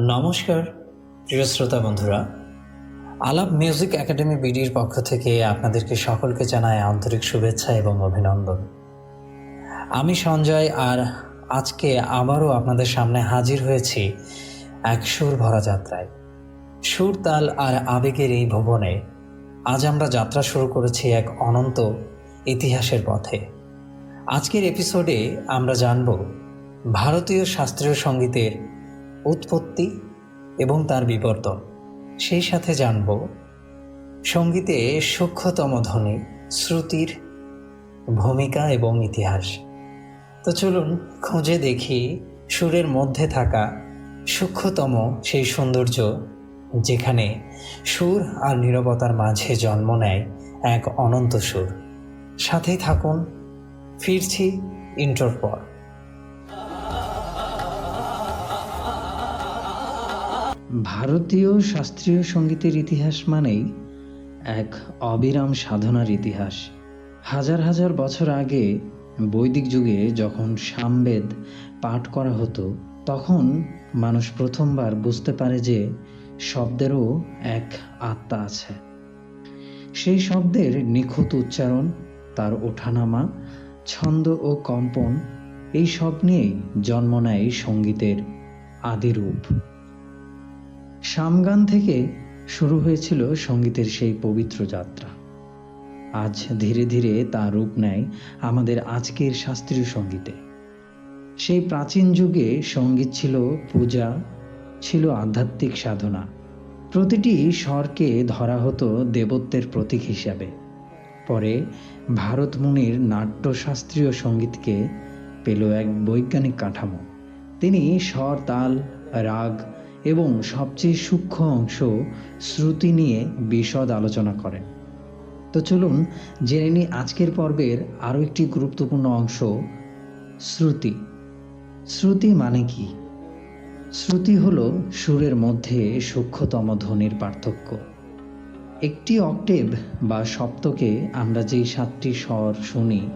নমস্কার, প্রিয় শ্রোতা বন্ধুরা। আলাপ মিউজিক একাডেমি বিডির পক্ষ থেকে আপনাদেরকে সকলকে জানায় আন্তরিক শুভেচ্ছা এবং অভিনন্দন। আমি সঞ্জয় আর আজকে আবারও আপনাদের সামনে হাজির হয়েছি এক সুর ভরা যাত্রায়। সুর, তাল আর আবেগের এই ভুবনে আজ আমরা যাত্রা শুরু করেছি এক অনন্ত ইতিহাসের পথে। আজকের এপিসোডে আমরা জানব ভারতীয় শাস্ত্রীয় সঙ্গীতের উৎপত্তি এবং তার বিবর্তন। সেই সাথে জানব সঙ্গীতে সূক্ষ্মতম ধ্বনি, শ্রুতির ভূমিকা এবং ইতিহাস। তো চলুন খুঁজে দেখি সুরের মধ্যে থাকা সূক্ষ্মতম সেই সৌন্দর্য যেখানে সুর আর নীরবতার মাঝে জন্ম নেয় এক অনন্ত সুর। সাথেই থাকুন, ফিরছি ইন্টোর ভারতীয় শাস্ত্রীয় সঙ্গীতের ইতিহাস মানেই এক অবিরাম সাধনার ইতিহাস। হাজার হাজার বছর আগে বৈদিক যুগে যখন সামবেদ পাঠ করা হতো, তখন মানুষ প্রথমবার বুঝতে পারে যে শব্দেরও এক আত্মা আছে। সেই শব্দের নিখুঁত উচ্চারণ, তার ওঠানামা, ছন্দ ও কম্পন, এই সব নিয়েই জন্ম নেয় সঙ্গীতের আদিরূপ। সামগান থেকে শুরু হয়েছিল সঙ্গীতের সেই পবিত্র যাত্রা। আজ ধীরে ধীরে তা রূপ নেয় আমাদের আজকের শাস্ত্রীয় সঙ্গীতে। সেই প্রাচীন যুগে সংগীত ছিল পূজা, ছিল আধ্যাত্মিক সাধনা। প্রতিটি স্বরকে ধরা হতো দেবত্বের প্রতীক হিসাবে। পরে ভারত মুনির নাট্যশাস্ত্রীয় সঙ্গীতকে পেল এক বৈজ্ঞানিক কাঠামো। তিনি স্বর, তাল, রাগ এবং সবচেয়ে সূক্ষ্ম অংশ শ্রুতি নিয়ে বিশদ আলোচনা করেন তো চলুন জেনে নিই আজকের পর্বের আরও একটি গুরুত্বপূর্ণ অংশ, শ্রুতি। শ্রুতি মানে কি? শ্রুতি হল সুরের মধ্যে সূক্ষ্মতম ধ্বনির পার্থক্য। একটি অক্টেভ বা সপ্তকে আমরা যেই সাতটি স্বর শুনি,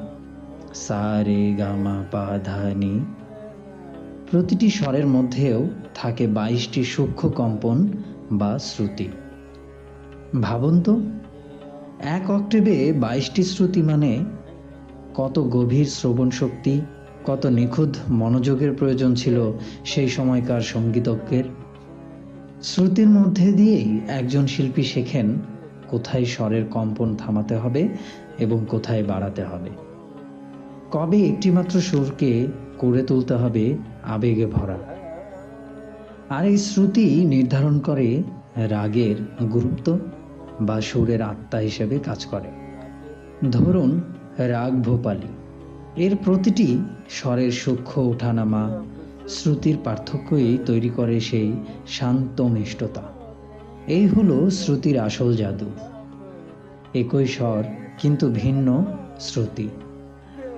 সা, রে গামা পা, ধা, নি প্রতিটি স্বরের মধ্যেও থাকে বাইশটি সূক্ষ্ম কম্পন বা শ্রুতি। ভাবুন তো, এক অক্টেভে বাইশটি শ্রুতি মানে কত গভীর শ্রবণ শক্তি, কত নিখুঁত মনোযোগের প্রয়োজন ছিল সেই সময়কার সঙ্গীতজ্ঞের। শ্রুতির মধ্যে দিয়েই একজন শিল্পী শেখেন কোথায় স্বরের কম্পন থামাতে হবে এবং কোথায় বাড়াতে হবে। কবে একটিমাত্র সুরকে করে তুলতে হবে আবেগে ভরা। আর এই শ্রুতি নির্ধারণ করে রাগের গুরুত্ব বা সুরের আত্মা হিসেবে কাজ করে। ধরুন, রাগ ভোপালী। এর প্রতিটি স্বরের সূক্ষ্ম ওঠানামা শ্রুতির পার্থক্যই তৈরি করে সেই শান্ত মিষ্টতা। এই হলো শ্রুতির আসল জাদু। একই স্বর, কিন্তু ভিন্ন শ্রুতি।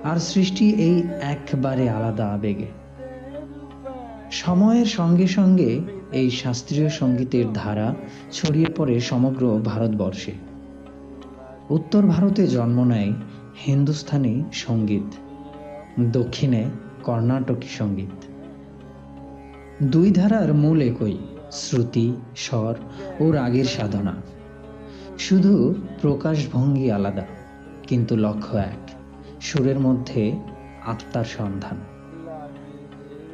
আর সৃষ্টি এই একবারে আলাদা আবেগে। সময়ের সঙ্গে সঙ্গে এই শাস্ত্রীয় সঙ্গীতের ধারা ছড়িয়ে পড়ে সমগ্র ভারতবর্ষে। উত্তর ভারতে জন্ম নেয় হিন্দুস্থানি সংগীত, দক্ষিণে কর্ণাটকী সংগীত। দুই ধারার মূল একই, শ্রুতি, স্বর ও রাগের সাধনা। শুধু প্রকাশভঙ্গি আলাদা, কিন্তু লক্ষ্য এক। সুরের মধ্যে আত্মার সন্ধান।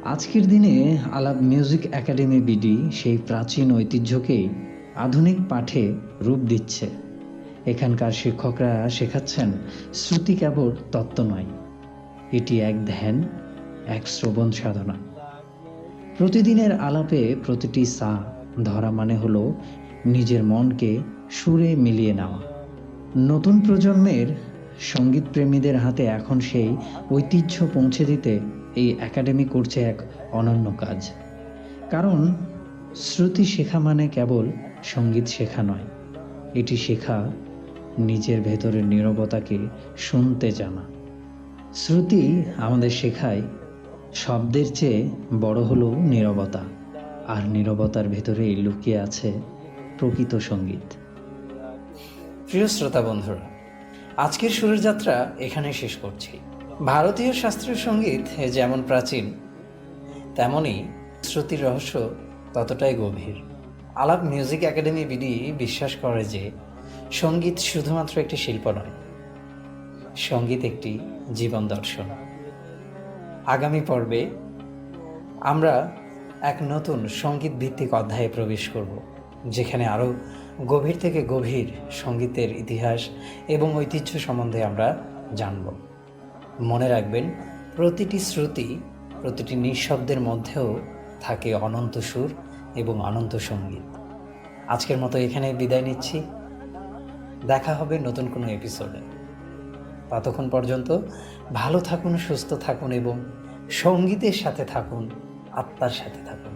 আজকের দিনে আলাপ মিউজিক একাডেমি বিডি সেই প্রাচীন ঐতিহ্যকেই আধুনিক পাঠে রূপ দিচ্ছে। এখানকার শিক্ষকরা শেখাচ্ছেন, শ্রুতি কেবল তত্ত্ব নয়, এটি এক ধ্যান, এক শ্রবণ সাধনা। প্রতিদিনের আলাপে প্রতিটি সা ধরা মানে হলো নিজের মনকে সুরে মিলিয়ে নেওয়া। নতুন প্রজন্মের সংগীত প্রেমীদের হাতে এখন সেই ঐতিহ্য পৌঁছে দিতে এই একাডেমি করছে এক অনন্য কাজ। কারণ শ্রুতি শেখা মানে কেবল সংগীত শেখা নয়, এটি শেখা নিজের ভেতরের নীরবতাকে শুনতে জানা। শ্রুতি আমাদের শেখায় শব্দের চেয়ে বড় হলো নীরবতা, আর নীরবতার ভেতরেই লুকিয়ে আছে প্রকৃত সংগীত। প্রিয় শ্রোতা বন্ধুরা আজকের সুরের যাত্রা এখানে শেষ করছি। ভারতীয় শাস্ত্রীয় সংগীত যেমন প্রাচীন তেমনই শ্রুতির রহস্য ততটাই গভীর। আলাপ মিউজিক একাডেমি বিডি বিশ্বাস করে যে, সংগীত শুধুমাত্র একটি শিল্প নয়, সংগীত একটি জীবন দর্শন। আগামী পর্বে আমরা এক নতুন সংগীত ভিত্তিক অধ্যায়ে প্রবেশ করব, যেখানে আরও গভীর থেকে গভীর সঙ্গীতের ইতিহাস এবং ঐতিহ্য সম্বন্ধে আমরা জানব। মনে রাখবেন, প্রতিটি শ্রুতি প্রতিটি নিঃশব্দের মধ্যেও থাকে অনন্ত সুর এবং অনন্ত সংগীত। আজকের মতো এখানে বিদায় নিচ্ছি। দেখা হবে নতুন কোনো এপিসোডে। ততক্ষণ পর্যন্ত ভালো থাকুন, সুস্থ থাকুন এবং সঙ্গীতের সাথে থাকুন, আত্মার সাথে থাকুন।